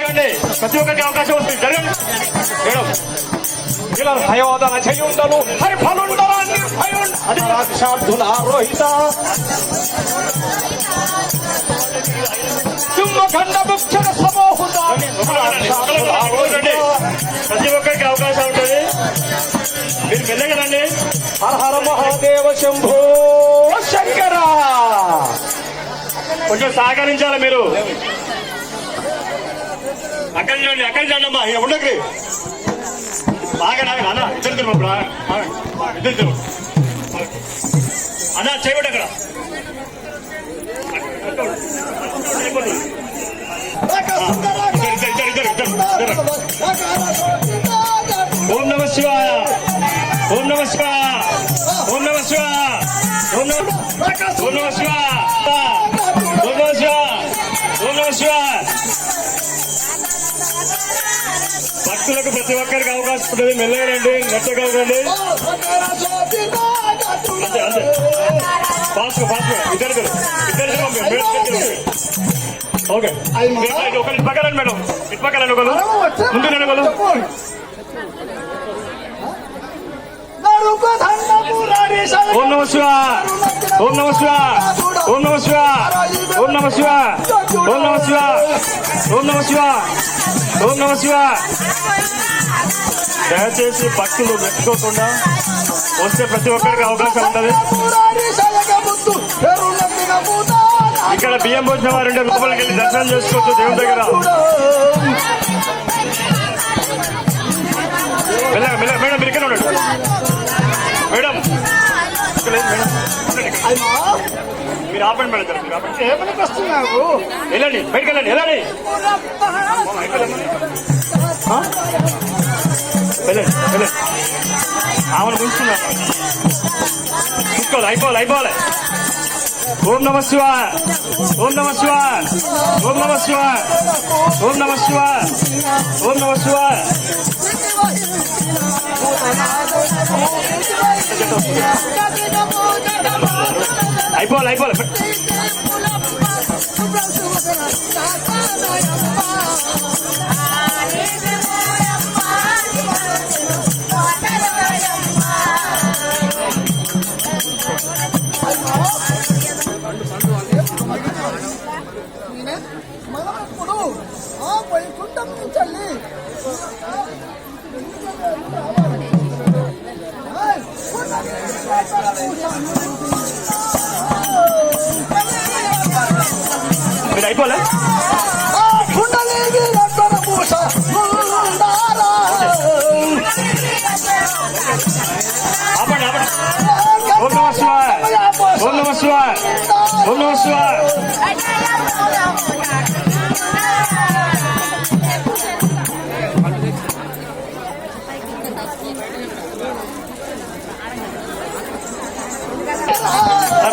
ఆగండి. ప్రతి ఒక్కరికి అవకాశం వస్తుంది జరగండి మేడం ఇలా భయోదన చేయుండలు హరి ఫలుండరా నిర్భయుండ అది రాక్షార్థుల రోహిత. సింహఖండ భక్షణ సమోహుత. ప్రతి ఒక్కరికి అవకాశం ఉంటుంది. మీరు రండి హర హర మహాదేవ శంభో శంకర. కొంచెం సహకరించాలి మీరు? అక్కడి చూడండి అక్కడి చూడండి అమ్మా ఇక ఉండకు బాగా నాకు అన్న ఇద్దరు తిరుగు అప్పుడు ఇద్దరు తిరుగు అన్న చేయబడి అక్కడ ఇద్దరు, ఇద్దరు, ఇద్దరు, ఇద్దరు, ఇద్దరు. ఓం నమ శివాయ ఓం నమ శివాయ ఓం నమ శివాయ ఓం నమ ఓం నమ శివాయ భక్తులకు ప్రతి ఒక్కరికి అవకాశం ఉంటుంది. మెల్లగరండి నెట్టగలరండి అంతే అంతే. ఫాస్ట్ ఫాస్ట్ ఇద్దరు ఇద్దరు. ఓకే. ఒకరు ఇటు మేడం. ఇటు ఒకరు ముందు ఒకరు ఓం నమ శివ ఓం నమ శివ ఓం నమ శివ. ఓం నమ శివ. ఓం నమ శివ. ఓం నమ శివ. ఓం నమ శివ. దయచేసి భక్తులు మెచ్చుకోకుండా వస్తే ప్రతి ఒక్కరికి అవకాశం ఉంటుంది. ఇక్కడ బియ్యం పోసిన వారు లోపలికి వెళ్ళి దర్శనం చేసుకోవచ్చు దేవుని దగ్గర. మేడం మీరు ఇక్కడ ఉండండి. మేడం. ఇక్కడ మేడం. మీరు ఆపండి మేడం మీరు ఆపండి ఏమనికి వస్తున్నావు వెళ్ళండి బయటకు వెళ్ళండి వెళ్ళండి? వెళ్ళండి వెళ్ళండి ఆమెను ముంచుతున్నారు చూసుకోవాలి అయిపోవాలి అయిపోవాలి ఓం నమ శివ ఓం నమ శివ ఓం నమ శివ ఓం నమ శివ ఓం నమ శివ అయిపోవాలి అయిపోవాలి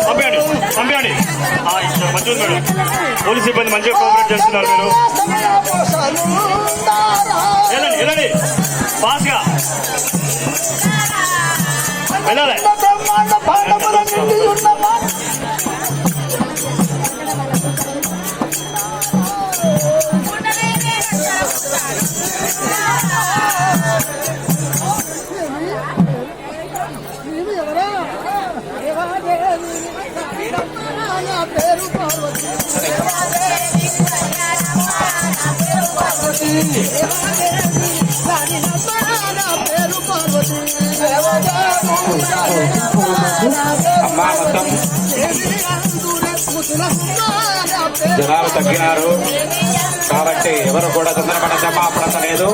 పంపించండి. పంపించండి. మంచిగా మేడం పోలీస్ సిబ్బంది మంచిగా కోఆపరేట్ చేస్తున్నారు మీరు. వెళ్ళండి వెళ్ళండి. ఫాస్ట్గా వెళ్ళాలి. జనాలు తగ్గినారు. కాబట్టి ఎవరు కూడా తొందరపడద్దమ్మా అప్పుడంత లేదు.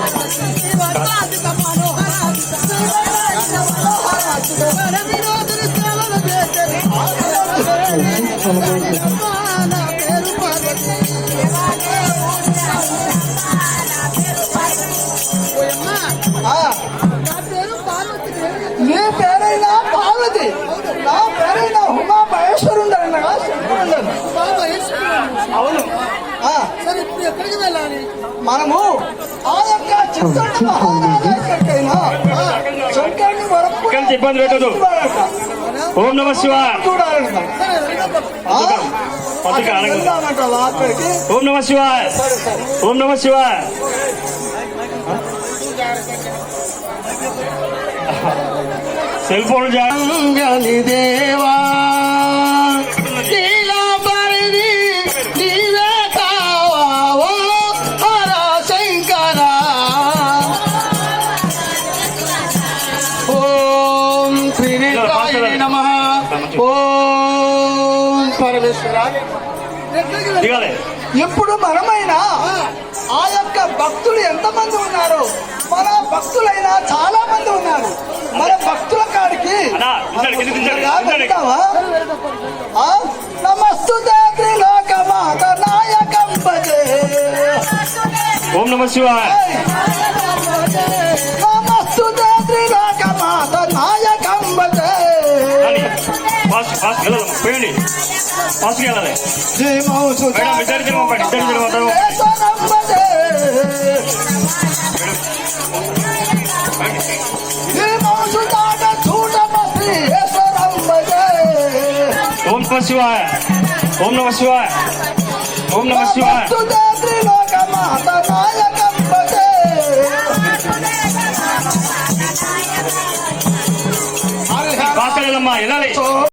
నీ పేరైనా పార్వతి నా పేరైనా ఉమా మహేశ్వరుండ అవును. ఆ, సరే ఇప్పుడు ఎక్కడికి వెళ్ళాలి? మనము ఆ యొక్క మహారాజా ఎక్కడికైనా ఇబ్బంది పెట్టదు? ఓం నమ శివ ఓం నమ శివ ఓం నమ శివ సెల్ ఫోన్ జా గని దేవా నమ. ఓం పరమేశ్వర. దిగాలి. ఇప్పుడు మనమైనా ఆ యొక్క భక్తులు ఎంతమంది ఉన్నారు మన భక్తులైనా చాలా మంది ఉన్నారు. మన భక్తుల కాడికి త్రిలోకమాత నాయకం భజే. ఓం నమ శివ నమస్తుతే త్రిలోకమాత నాయకం భజే. కానీ ఫాస్ట్ ఫాస్ట్ వెళ్ళాలి పోయండి ఫాస్ట్గా వెళ్ళాలి శ్రీమౌసు మేడం, ఇద్దరు తిరగమండి, ఇద్దరు తిరగమంటారు. కేశవం భజే శ్రీమౌసు దాట చూడమతి ఈశ్వరం భజే ఓం నమ శివ ఓం నమ శివ ఓం నమ శివ నమస్తుతే త్రిలోకమాత నాయకం భజే ఫాస్ట్ వెళ్ళమ్మా వెళ్ళాలి